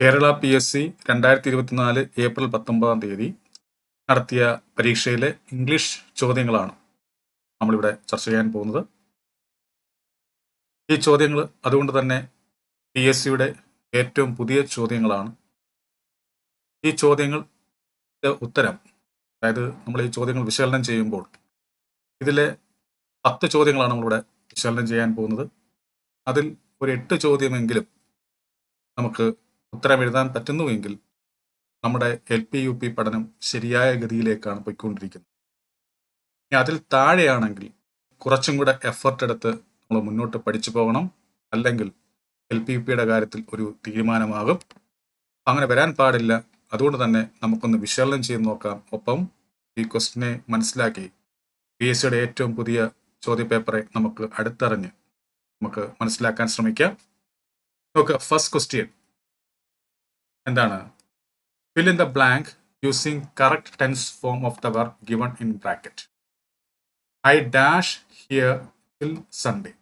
Kerala P S C രണ്ടായിരത്തി ഇരുപത്തിനാല് April പത്തൊമ്പതാം തീയതി നടത്തിയ പരീക്ഷയിലെ ഇംഗ്ലീഷ് ചോദ്യങ്ങളാണ് നമ്മളിവിടെ ചർച്ച ചെയ്യാൻ പോകുന്നത്. ഈ ചോദ്യങ്ങൾ അതുകൊണ്ട് തന്നെ പി എസ് സിയുടെ ഏറ്റവും പുതിയ ചോദ്യങ്ങളാണ്. ഈ ചോദ്യങ്ങൾ ഉത്തരം അതായത് നമ്മൾ ഈ ചോദ്യങ്ങൾ വിശകലനം ചെയ്യുമ്പോൾ ഇതിലെ പത്ത് ചോദ്യങ്ങളാണ് നമ്മളിവിടെ വിശകലനം ചെയ്യാൻ പോകുന്നത്. അതിൽ ഒരു എട്ട് ചോദ്യമെങ്കിലും നമുക്ക് ഉത്തരം എഴുതാൻ പറ്റുന്നുവെങ്കിൽ നമ്മുടെ എൽ പി യു പി പഠനം ശരിയായ ഗതിയിലേക്കാണ് പോയിക്കൊണ്ടിരിക്കുന്നത്. ഇനി അതിൽ താഴെയാണെങ്കിൽ കുറച്ചും കൂടെ എഫർട്ട് എടുത്ത് നമ്മൾ മുന്നോട്ട് പഠിച്ചു പോകണം. അല്ലെങ്കിൽ എൽ പി യു പിയുടെ കാര്യത്തിൽ ഒരു തീരുമാനമാകും. അങ്ങനെ വരാൻ പാടില്ല. അതുകൊണ്ട് തന്നെ നമുക്കൊന്ന് വിശകലനം ചെയ്ത് നോക്കാം. ഒപ്പം ഈ ക്വസ്റ്റിനെ മനസ്സിലാക്കി പി എസ് സിയുടെ ഏറ്റവും പുതിയ ചോദ്യപേപ്പറെ നമുക്ക് അടുത്തറിഞ്ഞ് നമുക്ക് മനസ്സിലാക്കാൻ ശ്രമിക്കാം. നോക്കുക. ഫസ്റ്റ് ക്വസ്റ്റ്യൻ എന്താണ്? Fill in the blank using correct tense form of the verb given in bracket I dash here till Sunday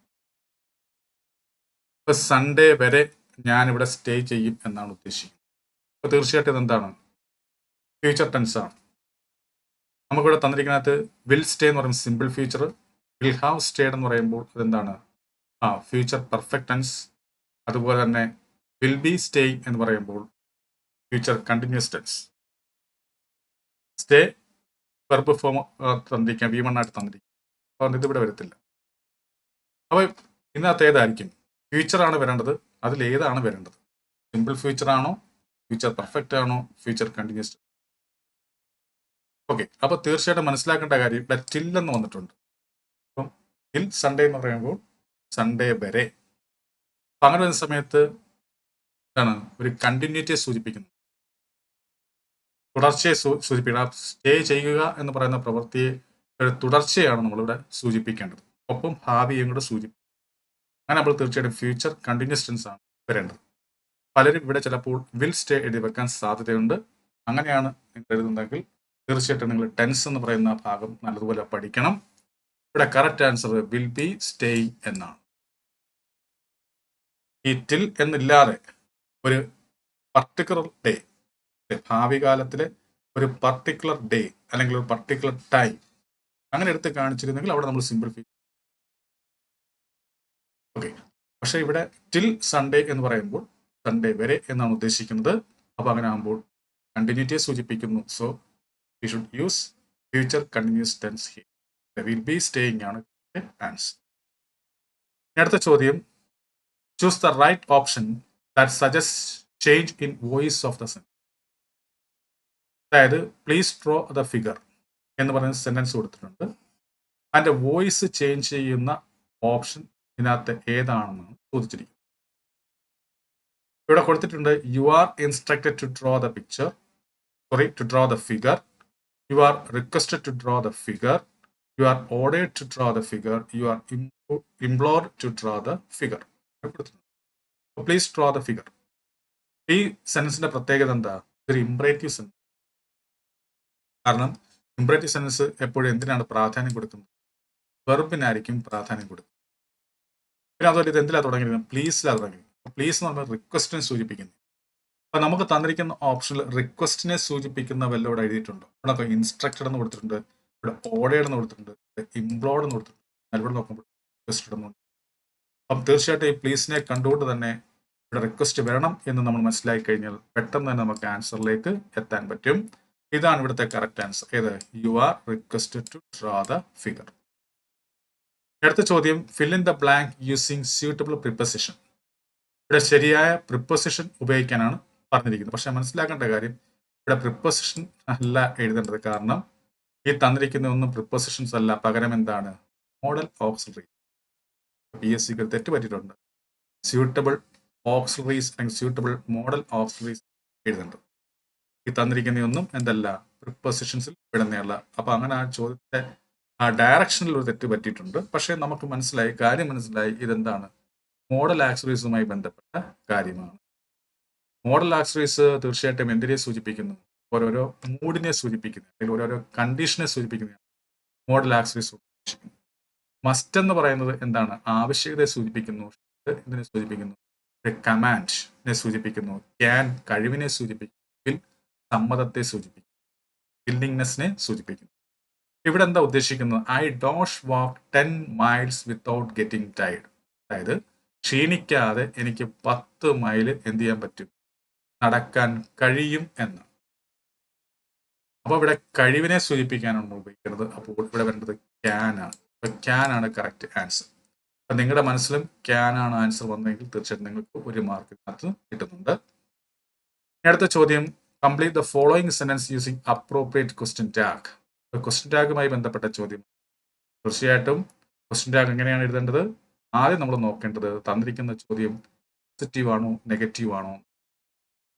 ഇപ്പൊ സൺഡേ വരെ ഞാൻ ഇവിടെ സ്റ്റേ ചെയ്യും എന്നാണ് ഉദ്ദേശിക്കുന്നത്. അപ്പൊ തീർച്ചയായിട്ടും ഇതെന്താണ്? ഫ്യൂച്ചർ ടെൻസ് ആണ്. നമുക്കിവിടെ തന്നിരിക്കുന്നത് വിൽ സ്റ്റേ എന്ന് പറയുമ്പോൾ simple future will have stayed എന്ന് പറയുമ്പോൾ അതെന്താണ്? ആ ഫ്യൂച്ചർ പെർഫെക്റ്റ് ടെൻസ് അതുപോലെ തന്നെ വിൽ ബി സ്റ്റേ എന്ന് പറയുമ്പോൾ future continuous tense stay verb form തന്നിരിക്കാം. V one ആയിട്ട് തന്നിരിക്കും. അതുകൊണ്ട് ഇതിവിടെ വരത്തില്ല. അപ്പോൾ ഇന്നത്തെ ഏതായിരിക്കും? ഫ്യൂച്ചറാണ് വരേണ്ടത്. അതിൽ ഏതാണ് വരേണ്ടത്? സിമ്പിൾ ഫ്യൂച്ചർ ആണോ? ഫ്യൂച്ചർ പെർഫെക്റ്റ് ആണോ? ഫ്യൂച്ചർ കണ്ടിന്യൂസ് ഓക്കെ അപ്പോൾ തീർച്ചയായിട്ടും മനസ്സിലാക്കേണ്ട കാര്യം ഇവിടെ ടിൽ എന്ന് വന്നിട്ടുണ്ട്. അപ്പം ടിൽ സൺഡേ എന്ന് പറയുമ്പോൾ സൺഡേ വരെ. അപ്പം അങ്ങനെ വരുന്ന സമയത്ത് എന്താണ്? ഒരു കണ്ടിന്യൂറ്റിയെ സൂചിപ്പിക്കുന്നു. തുടർച്ചയെ സൂചിപ്പിക്കണം. സ്റ്റേ ചെയ്യുക എന്ന് പറയുന്ന പ്രവൃത്തിയെ തുടർച്ചയാണ് നമ്മളിവിടെ സൂചിപ്പിക്കേണ്ടത്. ഒപ്പം ഭാവിയും കൂടെ സൂചിപ്പിക്കും അങ്ങനെ നമ്മൾ തീർച്ചയായിട്ടും ഫ്യൂച്ചർ കണ്ടിന്യൂസ് ടെൻസ് ആണ് വരേണ്ടത്. പലരും ഇവിടെ ചിലപ്പോൾ വിൽ സ്റ്റേ എഴുതി വെക്കാൻ സാധ്യതയുണ്ട്. അങ്ങനെയാണ് നിങ്ങൾ എഴുതുന്നതെങ്കിൽ തീർച്ചയായിട്ടും നിങ്ങൾ ടെൻസ് എന്ന് പറയുന്ന ഭാഗം നല്ലതുപോലെ പഠിക്കണം. ഇവിടെ correct answer will be staying എന്നാണ്. ഈ ടിൽ എന്നില്ലാതെ ഒരു പർട്ടിക്കുലർ ഡേ ഭാവി കാലത്തിലെ ഒരു പർട്ടിക്കുലർ ഡേ അല്ലെങ്കിൽ ഒരു പർട്ടിക്കുലർ ടൈം അങ്ങനെ എടുത്ത് കാണിച്ചിരുന്നെങ്കിൽ അവിടെ നമ്മൾ സിമ്പിൾ ഫീ ഓക്കെ പക്ഷെ ഇവിടെ ടിൽ സൺഡേ എന്ന് പറയുമ്പോൾ സൺഡേ വരെ എന്നാണ് ഉദ്ദേശിക്കുന്നത്. അപ്പൊ അങ്ങനെ ആകുമ്പോൾ കണ്ടിന്യൂറ്റിയെ സൂചിപ്പിക്കുന്നു. So we should use future continuous tense will be staying ആണ് ആൻസർ അടുത്ത ചോദ്യം. Choose the right option that suggest change in voice of the Sen അതായത് പ്ലീസ് ഡ്രോ ദ ഫിഗർ എന്ന് പറയുന്ന സെന്റൻസ് കൊടുത്തിട്ടുണ്ട്. അതിന്റെ വോയിസ് ചേഞ്ച് ചെയ്യുന്ന ഓപ്ഷൻ ഇതിനകത്ത് ഏതാണെന്ന് ചോദിച്ചിരിക്കുന്നത് ഇവിടെ കൊടുത്തിട്ടുണ്ട് you are instructed to draw the picture sorry to draw the figure you are requested to draw the figure you are ordered to draw the figure you are implored to draw the figure please draw the figure ഈ സെൻസിന്റെ പ്രത്യേകത എന്താ? ഇതൊരു imperative sense കാരണം imperative sense എപ്പോഴും എന്തിനാണ് പ്രാധാന്യം കൊടുക്കുന്നത്? വെറുപ്പിനായിരിക്കും പ്രാധാന്യം കൊടുക്കുന്നത്. പിന്നെ അതുപോലെ ഇത് എന്തിലാണ് തുടങ്ങിയിരിക്കുന്നത്? പ്ലീസിലാണ് തുടങ്ങി പ്ലീസ് എന്ന് പറഞ്ഞാൽ റിക്വസ്റ്റിനെ സൂചിപ്പിക്കുന്നു. അപ്പോൾ നമുക്ക് തന്നിരിക്കുന്ന ഓപ്ഷനിൽ റിക്വസ്റ്റിനെ സൂചിപ്പിക്കുന്ന വല്ല ഇവിടെ എഴുതിയിട്ടുണ്ട്? ഇവിടെ ഇൻസ്ട്രക്റ്റഡ് എന്ന് കൊടുത്തിട്ടുണ്ട്. ഇവിടെ ഓർഡേഡ് എന്ന് കൊടുത്തിട്ടുണ്ട്. ഇംപ്ലോഡ് എന്ന് കൊടുത്തിട്ടുണ്ട്. ഇവിടെ നോക്കുമ്പോൾ റിക്വസ്റ്റഡ് എന്നുണ്ട് അപ്പം തീർച്ചയായിട്ടും ഈ പ്ലീസിനെ കണ്ടുകൊണ്ട് തന്നെ ഇവിടെ റിക്വസ്റ്റ് വരണം എന്ന് നമ്മൾ മനസ്സിലാക്കി കഴിഞ്ഞാൽ പെട്ടെന്ന് തന്നെ നമുക്ക് ആൻസറിലേക്ക് എത്താൻ പറ്റും. ഇതാണ് ഇവിടുത്തെ കറക്റ്റ് ആൻസർ ഏത്? You are requested to draw the figure അടുത്ത ചോദ്യം fill in the blank using suitable preposition ഇവിടെ ശരിയായ പ്രിപ്പസിഷൻ ഉപയോഗിക്കാനാണ് പറഞ്ഞിരിക്കുന്നത്. പക്ഷെ മനസ്സിലാക്കേണ്ട കാര്യം ഇവിടെ പ്രിപ്പസിഷൻ അല്ല എഴുതേണ്ടത്. കാരണം ഈ തന്നിരിക്കുന്ന ഒന്നും പ്രിപ്പസിഷൻസ് അല്ല. പകരം എന്താണ്? മോഡൽ ഓക്സിലറി പി എസ് സിക്ക് തെറ്റ് പറ്റിയിട്ടുണ്ട് സ്യൂട്ടബിൾ ഓക്സിലറീസ് അല്ലെങ്കിൽ സ്യൂട്ടബിൾ മോഡൽ ഓക്സിലറീസ് എഴുതേണ്ടത്. ഈ തന്നിരിക്കുന്നതൊന്നും എന്തല്ല പ്രിപ്പസിഷൻസിൽ വിടുന്നതല്ല അപ്പൊ അങ്ങനെ ആ ചോദ്യത്തെ ആ ഡയറക്ഷനിൽ ഒരു തെറ്റ് പറ്റിയിട്ടുണ്ട്. പക്ഷേ നമുക്ക് മനസ്സിലായി കാര്യം മനസ്സിലായി ഇതെന്താണ്? മോഡൽ ആക്സറീസുമായി ബന്ധപ്പെട്ട കാര്യമാണ്. മോഡൽ ആക്സറീസ് തീർച്ചയായിട്ടും എന്തിനെ സൂചിപ്പിക്കുന്നു? ഓരോരോ മൂഡിനെ സൂചിപ്പിക്കുന്നു അല്ലെങ്കിൽ ഓരോരോ കണ്ടീഷനെ സൂചിപ്പിക്കുന്നതാണ് മോഡൽ ആക്സറീസ് മസ്റ്റ് എന്ന് പറയുന്നത് എന്താണ്? ആവശ്യകതയെ സൂചിപ്പിക്കുന്നു ഇതിനെ സൂചിപ്പിക്കുന്നു. കമാൻഡിനെ സൂചിപ്പിക്കുന്നു ക്യാൻ കഴിവിനെ സൂചിപ്പിക്കുന്നു. സമ്മതത്തെ സൂചിപ്പിക്കുന്നു വില്ലിങ്നെസ്സിനെ സൂചിപ്പിക്കുന്നു. ഇവിടെ എന്താ ഉദ്ദേശിക്കുന്നത്? I dash walk ten miles without getting tired അതായത് ക്ഷീണിക്കാതെ എനിക്ക് പത്ത് മൈൽ എന്ത് ചെയ്യാൻ പറ്റും? നടക്കാൻ കഴിയും എന്ന്. അപ്പോൾ ഇവിടെ കഴിവിനെ സൂചിപ്പിക്കാനാണ് ഉപയോഗിക്കുന്നത്. അപ്പോൾ ഇവിടെ വരേണ്ടത് ക്യാൻ ആണ്. അപ്പൊ ക്യാൻ ആണ് കറക്റ്റ് ആൻസർ അപ്പൊ നിങ്ങളുടെ മനസ്സിലും ക്യാൻ ആണ് ആൻസർ വന്നെങ്കിൽ തീർച്ചയായിട്ടും നിങ്ങൾക്ക് ഒരു മാർക്ക് കിട്ടുന്നുണ്ട്. അടുത്ത ചോദ്യം. Complete the following sentence using appropriate question tag question ടാഗുമായി ബന്ധപ്പെട്ട ചോദ്യം. തീർച്ചയായിട്ടും ക്വസ്റ്റ്യൻ ടാഗ് എങ്ങനെയാണ് എഴുതേണ്ടത്? ആദ്യം നമ്മൾ നോക്കേണ്ടത് തന്നിരിക്കുന്ന ചോദ്യം പോസിറ്റീവ് ആണോ നെഗറ്റീവ് ആണോ?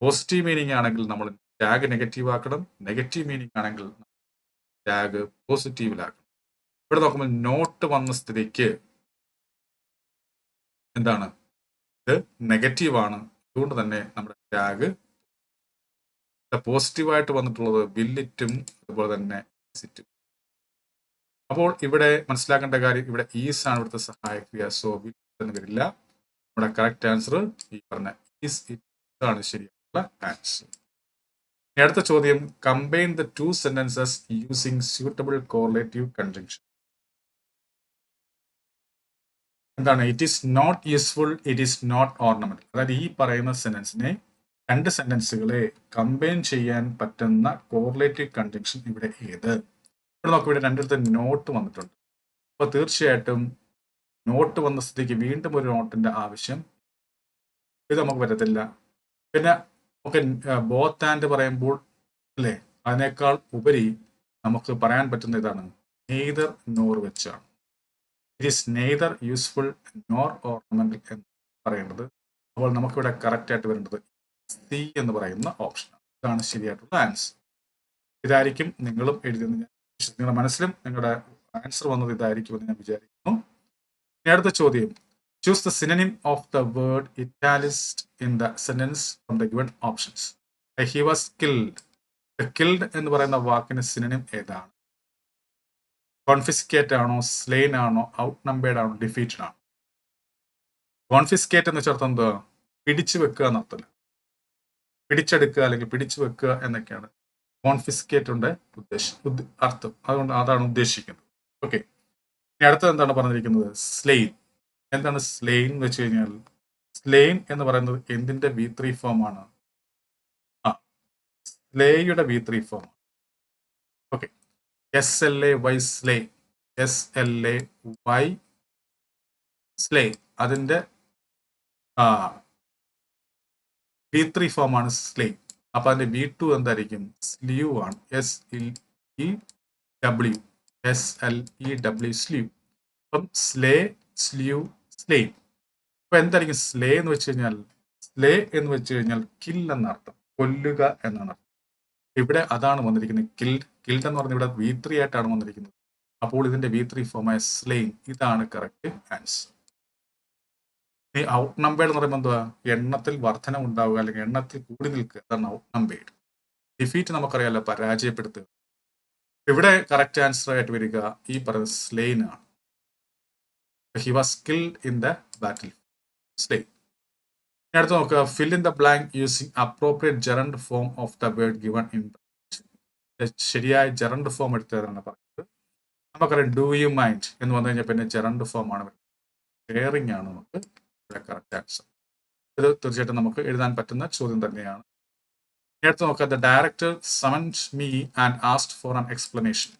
പോസിറ്റീവ് മീനിങ് ആണെങ്കിൽ നമ്മൾ ടാഗ് നെഗറ്റീവ് ആക്കണം. നെഗറ്റീവ് മീനിങ് ആണെങ്കിൽ ടാഗ് പോസിറ്റീവിലാക്കണം ഇവിടെ നോക്കുമ്പോൾ നോട്ട് വന്ന സ്ഥിതിക്ക് എന്താണ്? ഇത് നെഗറ്റീവ് ആണ്. അതുകൊണ്ട് തന്നെ നമ്മുടെ ടാഗ് പോസിറ്റീവായിട്ട് വന്നിട്ടുള്ളത് ബില്ലിറ്റും അതുപോലെ തന്നെ സിറ്റും. അപ്പോൾ ഇവിടെ മനസ്സിലാക്കേണ്ട കാര്യം ഇവിടെ ഈസ് ആണ് ഇവിടുത്തെ സഹായിക്കുക സോ വിൽ എന്ന് വരില്ല നമ്മുടെ കറക്റ്റ് ആൻസർ ഈ പറഞ്ഞ ഈസ് ഇറ്റ് ആണ് ശരിയായിട്ടുള്ള ആൻസർ. അടുത്ത ചോദ്യം combine the two sentences using suitable correlative conjunction. എന്താണ്? It is not useful it is not ornament അതായത് ഈ പറയുന്ന സെന്റൻസിനെ രണ്ട് സെന്റൻസുകളെ കമ്പൈൻ ചെയ്യാൻ പറ്റുന്ന കോറിലേറ്റീവ് കൺജങ്ഷൻ ഇവിടെ ഏത്? ഇവിടെ നോക്കി ഇവിടെ രണ്ടിടത്ത് നോട്ട് വന്നിട്ടുണ്ട്. അപ്പോൾ തീർച്ചയായിട്ടും നോട്ട് വന്ന സ്ഥിതിക്ക് വീണ്ടും ഒരു നോട്ടിന്റെ ആവശ്യം ഇത് നമുക്ക് പറ്റത്തില്ല. പിന്നെ ഓക്കെ ബോത്ത് ആൻഡ് പറയുമ്പോൾ അല്ലേ അതിനേക്കാൾ ഉപരി നമുക്ക് പറയാൻ പറ്റുന്ന ഇതാണ്. നെയ്തർ നോർ വെച്ചാണ്. It is neither useful nor ornamental എന്ന് പറയേണ്ടത് അപ്പോൾ നമുക്കിവിടെ കറക്റ്റ് ആയിട്ട് വരേണ്ടത് സി എന്ന് പറയുന്ന ഓപ്ഷൻ. ഇതാണ് ശരിയായിട്ടുള്ള ആൻസർ. ഇതായിരിക്കും നിങ്ങളും എഴുതിയെന്ന് ഞാൻ നിങ്ങളുടെ മനസ്സിലും നിങ്ങളുടെ ആൻസർ വന്നത് ഇതായിരിക്കുമെന്ന് ഞാൻ വിചാരിക്കുന്നു. ഇനി അടുത്ത ചോദ്യം. Choose the synonym of the word italicised in the sentence from the given options he was killed killed എന്ന് പറയുന്ന വാക്കിന് സിനനിം ഏതാണ്? കോൺഫിസ്കേറ്റ് ആണോ സ്ലെയിൻ ആണോ ഔട്ട് നമ്പേർഡ് ആണോ ഡിഫീറ്റഡ് ആണോ? കോൺഫിസ്കേറ്റ് എന്ന് വെച്ചാൽ എന്താ? പിടിച്ചു വെക്കുക എന്നർത്ഥമില്ല. പിടിച്ചെടുക്കുക അല്ലെങ്കിൽ പിടിച്ചു വെക്കുക എന്നൊക്കെയാണ് കോൺഫിസ്കേറ്റിന്റെ ഉദ്ദേശം ഉദ്ദ- അർത്ഥം. അതുകൊണ്ട് അതാണ് ഉദ്ദേശിക്കുന്നത്. ഓക്കെ ഇനി അടുത്തത് എന്താണ് പറഞ്ഞിരിക്കുന്നത്? സ്ലെയിൻ എന്താണ് സ്ലെയിൻ എന്ന് വെച്ച് കഴിഞ്ഞാൽ? സ്ലെയിൻ എന്ന് പറയുന്നത് എന്തിന്റെ വി ത്രീ ഫോം ആണ്? ആ സ്ലേയുടെ V three form okay S L A Y slay S L A Y slay അതിന്റെ വി ത്രീ ഫോം ആണ് സ്ലേ അപ്പൊ അതിന്റെ ബി ടു എന്തായിരിക്കും? സ്ലീവ് ആണ്. S E W S L E W slew അപ്പം slay slew slay അപ്പൊ എന്തായിരിക്കും slay എന്ന് വെച്ച് കഴിഞ്ഞാൽ? സ്ലേ എന്ന് വെച്ച് കഴിഞ്ഞാൽ കിൽ എന്നർത്ഥം. കൊല്ലുക എന്നാണ് അർത്ഥം. ഇവിടെ അതാണ് വന്നിരിക്കുന്നത് കിൽ കിൽഡ് എന്ന് പറഞ്ഞ ഇവിടെ വി ത്രീ ആയിട്ടാണ് വന്നിരിക്കുന്നത്. അപ്പോൾ ഇതിന്റെ വി ത്രീ ഫോമായ സ്ലെയിൻ ഇതാണ് കറക്റ്റ് ആൻസർ ഈ ഔട്ട് നമ്പേഡ് എന്ന് പറയുമ്പോൾ എന്താ എണ്ണത്തിൽ വർധന ഉണ്ടാവുക അല്ലെങ്കിൽ എണ്ണത്തിൽ കൂടി നിൽക്കുക. അതാണ് ഔട്ട് നമ്പേഡ് ഡിഫീറ്റ് നമുക്കറിയാലോ പരാജയപ്പെടുത്തുക. ഇവിടെ കറക്റ്റ് ആൻസർ ആയിട്ട് വരിക ഈ പറയുന്ന സ്ലെയിൻ ആണ്. He was skilled in the battle slain ഇനി അടുത്ത് നോക്കുക. Fill in the blank using appropriate gerund form of the word given in ശരിയായ ജെറണ്ട് ഫോം എടുത്തതാണ് പറയുന്നത്. നമുക്കറിയാം ഡു യു മൈൻഡ് എന്ന് പറഞ്ഞു കഴിഞ്ഞാൽ പിന്നെ ജെറണ്ട് ഫോം ആണ് കെയറിംഗ് ആണ് നമുക്ക് കറക്റ്റ് ആൻസർ. ഇത് തീർച്ചയായിട്ടും നമുക്ക് എഴുതാൻ പറ്റുന്ന ചോദ്യം തന്നെയാണ്. നേരത്തെ നോക്കുക the director summons me and asked for an explanation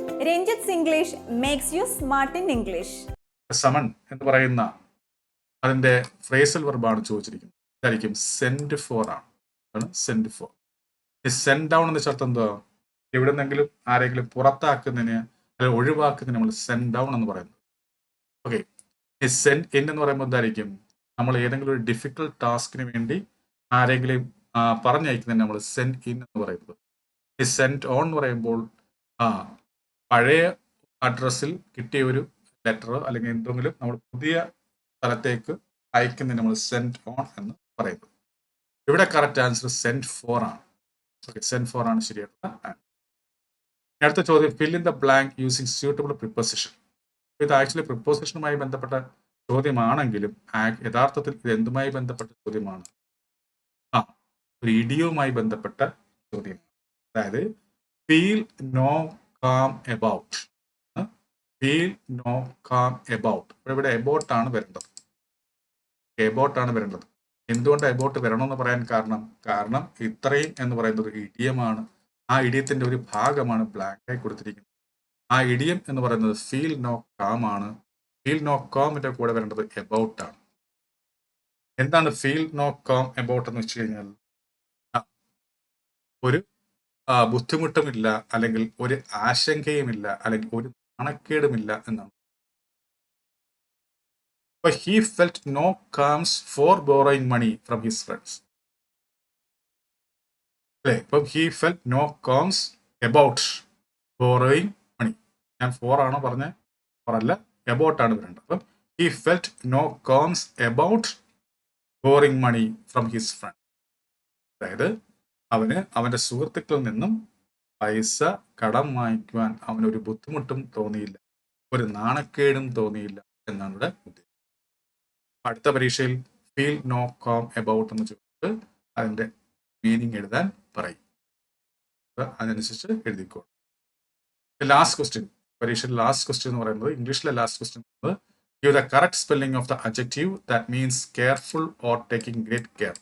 Ranjith English makes you smart in English summon എന്ന് പറയുന്ന അതിന്റെ ഫ്രേസൽ വെർബാണ് ചോദിച്ചിരിക്കുന്നത്. ഇതായിരിക്കും സെൻഡ് ഫോർ ആണ്. സെൻഡ് ഫോർ സെൻഡ് ഡൗൺ എന്ന് വെച്ചാൽ എവിടെ നിന്നെങ്കിലും ആരെങ്കിലും പുറത്താക്കുന്നതിന് അല്ലെങ്കിൽ ഒഴിവാക്കുന്നതിന് നമ്മൾ സെൻഡ് ഡൗൺ എന്ന് പറയുന്നത് ഓക്കെ ഈ സെൻഡ് ഇൻ എന്ന് പറയുമ്പോൾ എന്തായിരിക്കും? നമ്മൾ ഏതെങ്കിലും ഒരു ഡിഫിക്കൽട്ട് ടാസ്കിന് വേണ്ടി ആരെങ്കിലും പറഞ്ഞയക്കുന്നതിന് നമ്മൾ സെൻഡ് ഇൻ എന്ന് പറയുന്നത്. ഈ സെൻഡ് ഓൺ എന്ന് പറയുമ്പോൾ ആ പഴയ അഡ്രസ്സിൽ കിട്ടിയ ഒരു ലെറ്റർ അല്ലെങ്കിൽ എന്തെങ്കിലും നമ്മൾ പുതിയ സ്ഥലത്തേക്ക് അയക്കുന്നതിന് നമ്മൾ സെൻഡ് ഓൺ എന്ന് പറയുന്നത് ഇവിടെ കറക്റ്റ് ആൻസർ സെൻഡ് ഫോർ ആണ്. ഓക്കെ സെൻഡ് ഫോർ ആണ് ശരിയായിട്ടുള്ള ആൻസർ അടുത്ത ചോദ്യം fill in the blank using suitable preposition ഇത് ആക്ച്വലി പ്രിപ്പോസിഷനുമായി ബന്ധപ്പെട്ട ചോദ്യമാണെങ്കിലും യഥാർത്ഥത്തിൽ ഇത് എന്തുമായി ബന്ധപ്പെട്ട ചോദ്യമാണ്? ആ ഒരു ഇഡിയോമായി ബന്ധപ്പെട്ട ചോദ്യം അതായത് feel no qualms about feel no qualms about ഇവിടെ എബൌട്ട് ആണ് വരേണ്ടത് എബൌട്ട് ആണ് വരേണ്ടത് എന്തുകൊണ്ട് എബൌട്ട് വരണമെന്ന് പറയാൻ കാരണം? കാരണം ഇത്രയും എന്ന് പറയുന്നത് ഒരു ഇഡിയമാണ് ആ ഇടിയത്തിന്റെ ഒരു ഭാഗമാണ് ബ്ലാങ്ക് ആയി കൊടുത്തിരിക്കുന്നത്. ആ ഇടിയം എന്ന് പറയുന്നത് ഫീൽ നോ കാം ആണ്. ഫീൽ നോ കോമിന്റെ കൂടെ വരേണ്ടത് എബൌട്ട് ആണ്. എന്താണ് ഫീൽ നോ കോം എബൌട്ട് എന്ന് വെച്ച് കഴിഞ്ഞാൽ? ഒരു ബുദ്ധിമുട്ടുമില്ല അല്ലെങ്കിൽ ഒരു ആശങ്കയുമില്ല അല്ലെങ്കിൽ ഒരു നാണക്കേടുമില്ല എന്നാണ്. But he felt no qualms for borrowing money from his friends. അല്ലേ? ഇപ്പം he felt no qualms about borrowing money ഞാൻ ഫോർ ആണോ പറഞ്ഞത് ഫോർ അല്ല ആണ് വരേണ്ടത്. അപ്പം he felt no qualms about boring money from his friend അതായത് അവന് അവന്റെ സുഹൃത്തുക്കളിൽ നിന്നും പൈസ കടം വാങ്ങിക്കുവാൻ അവനൊരു ബുദ്ധിമുട്ടും തോന്നിയില്ല. ഒരു നാണക്കേടും തോന്നിയില്ല എന്നാണ് ഇവിടെ ഉദ്ദേശം. അടുത്ത പരീക്ഷയിൽ ഫീൽ നോ കോം എബൌട്ട് എന്ന് ചോദിച്ചിട്ട് അതിന്റെ മീനിങ് എഴുതാൻ പറയും. അതിനനുസരിച്ച് എഴുതിക്കോളും. ലാസ്റ്റ് ക്വസ്റ്റ്യൻ പരീക്ഷയിൽ ലാസ്റ്റ് ക്വസ്റ്റ്യൻ എന്ന് പറയുന്നത് ഇംഗ്ലീഷിലെ ലാസ്റ്റ് ക്വസ്റ്റ്യൻ എന്നത് give the correct spelling of the adjective that means careful or taking great care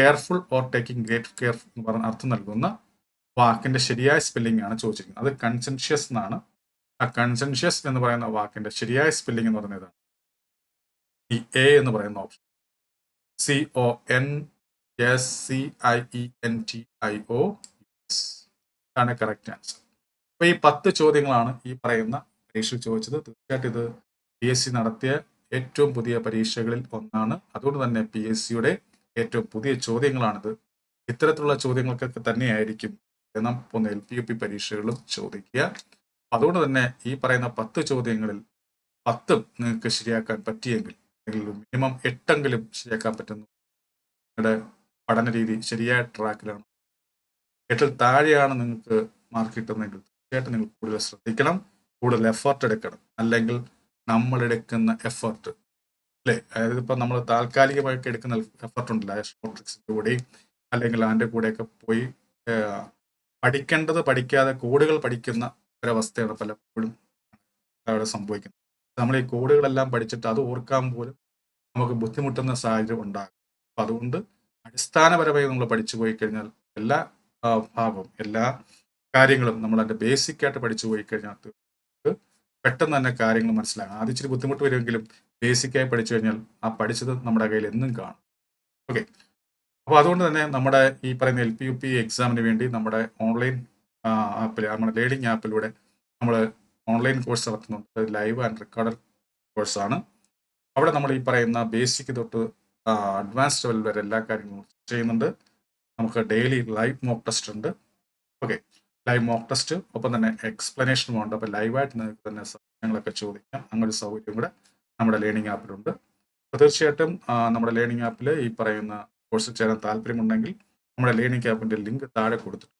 careful or taking great care എന്ന് പറഞ്ഞ അർത്ഥം നൽകുന്ന വാക്കിന്റെ ശരിയായ സ്പെല്ലിംഗ് ആണ് ചോദിച്ചിരിക്കുന്നത്. അത് കൺസെൻഷ്യസ് എന്നാണ്. ആ കൺസെൻഷ്യസ് എന്ന് പറയുന്ന വാക്കിന്റെ ശരിയായ സ്പെല്ലിംഗ് എന്ന് പറയുന്നത്. ഈ എ എന്ന് പറയുന്ന option C O N S C I E N T I O U S correct answer അപ്പൊ ഈ പത്ത് ചോദ്യങ്ങളാണ് ഈ പറയുന്ന പരീക്ഷയിൽ ചോദിച്ചത്. തീർച്ചയായിട്ടും ഇത് പി എസ് സി നടത്തിയ ഏറ്റവും പുതിയ പരീക്ഷകളിൽ ഒന്നാണ്. അതുകൊണ്ട് തന്നെ പി എസ് സിയുടെ ഏറ്റവും പുതിയ ചോദ്യങ്ങളാണിത്. ഇത്തരത്തിലുള്ള ചോദ്യങ്ങൾക്കൊക്കെ തന്നെയായിരിക്കും നമുക്ക് എൽ പി യു പി പരീക്ഷകളും ചോദിക്കുക. അതുകൊണ്ട് തന്നെ ഈ പറയുന്ന പത്ത് ചോദ്യങ്ങളിൽ പത്തും നിങ്ങൾക്ക് ശരിയാക്കാൻ പറ്റിയെങ്കിൽ മിനിമം എട്ടെങ്കിലും ശരിയാക്കാൻ പറ്റുന്നു. നിങ്ങളുടെ പഠന രീതി ശരിയായ ട്രാക്കിലാണ്. എട്ടിൽ താഴെയാണ് നിങ്ങൾക്ക് മാർക്ക് കിട്ടുന്നതെങ്കിൽ തീർച്ചയായിട്ടും നിങ്ങൾ കൂടുതൽ ശ്രദ്ധിക്കണം കൂടുതൽ എഫേർട്ട് എടുക്കണം. അല്ലെങ്കിൽ നമ്മൾ എടുക്കുന്ന എഫേർട്ട് അല്ലേ? അതായത് ഇപ്പം നമ്മൾ താൽക്കാലികമായിട്ട് എടുക്കുന്ന എഫർട്ട് ഉണ്ടല്ലോ. ഷോർട്ട് ട്രിക്സിന്റെ കൂടെയും അല്ലെങ്കിൽ അതിന്റെ കൂടെയൊക്കെ പോയി പഠിക്കേണ്ടത് പഠിക്കാതെ കോഡുകൾ പഠിക്കുന്ന ഒരവസ്ഥയാണ് പലപ്പോഴും അവിടെ സംഭവിക്കുന്നത്. നമ്മൾ ഈ കോഡുകളെല്ലാം പഠിച്ചിട്ട് അത് ഓർക്കാൻ പോലും നമുക്ക് ബുദ്ധിമുട്ടുന്ന സാഹചര്യം ഉണ്ടാകും. അപ്പം അതുകൊണ്ട് അടിസ്ഥാനപരമായി നമ്മൾ പഠിച്ചു പോയി കഴിഞ്ഞാൽ എല്ലാ ഭാഗവും എല്ലാ കാര്യങ്ങളും നമ്മൾ അതിന്റെ ബേസിക് ആയിട്ട് പഠിച്ചു പോയി കഴിഞ്ഞാൽ പെട്ടെന്ന് തന്നെ കാര്യങ്ങൾ മനസ്സിലാകും ആദ്യം ഇച്ചിരി ബുദ്ധിമുട്ട് വരുമെങ്കിലും ബേസിക്കായി പഠിച്ചു കഴിഞ്ഞാൽ ആ പഠിച്ചത് നമ്മുടെ കയ്യിൽ എന്നും കാണും. ഓക്കെ അപ്പോൾ അതുകൊണ്ട് തന്നെ നമ്മുടെ ഈ പറയുന്ന എൽ പി യു പി എക്സാമിന് വേണ്ടി നമ്മുടെ ഓൺലൈൻ ആപ്പിൽ നമ്മുടെ ലേണിംഗ് ആപ്പിലൂടെ നമ്മൾ ഓൺലൈൻ കോഴ്സ് നടത്തുന്നുണ്ട്. ലൈവ് ആൻഡ് റെക്കോർഡഡ് കോഴ്സാണ് അവിടെ നമ്മൾ ഈ പറയുന്ന ബേസിക് തൊട്ട് അഡ്വാൻസ് ലെവൽ വരെ എല്ലാ കാര്യങ്ങളും ചെയ്യുന്നുണ്ട്. നമുക്ക് ഡെയിലി ലൈവ് മോക്ക് ടെസ്റ്റ് ഉണ്ട്. ഓക്കെ ലൈവ് മോക്ക് ടെസ്റ്റ് ഒപ്പം തന്നെ എക്സ്പ്ലനേഷനും ഉണ്ട്. അപ്പോൾ ലൈവായിട്ട് നിങ്ങൾക്ക് തന്നെ സംശയങ്ങളൊക്കെ ചോദിക്കാം. അങ്ങനെ ഒരു സൗകര്യം കൂടെ നമ്മുടെ ലേണിംഗ് ആപ്പിലുണ്ട് അപ്പോൾ തീർച്ചയായിട്ടും നമ്മുടെ ലേണിംഗ് ആപ്പിൽ ഈ പറയുന്ന കോഴ്സിൽ ചേരാൻ താല്പര്യമുണ്ടെങ്കിൽ നമ്മുടെ ലേണിംഗ് ആപ്പിന്റെ ലിങ്ക് താഴെ കൊടുത്തിട്ടുണ്ട്.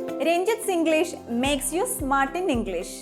Ranjith's English makes you smart in English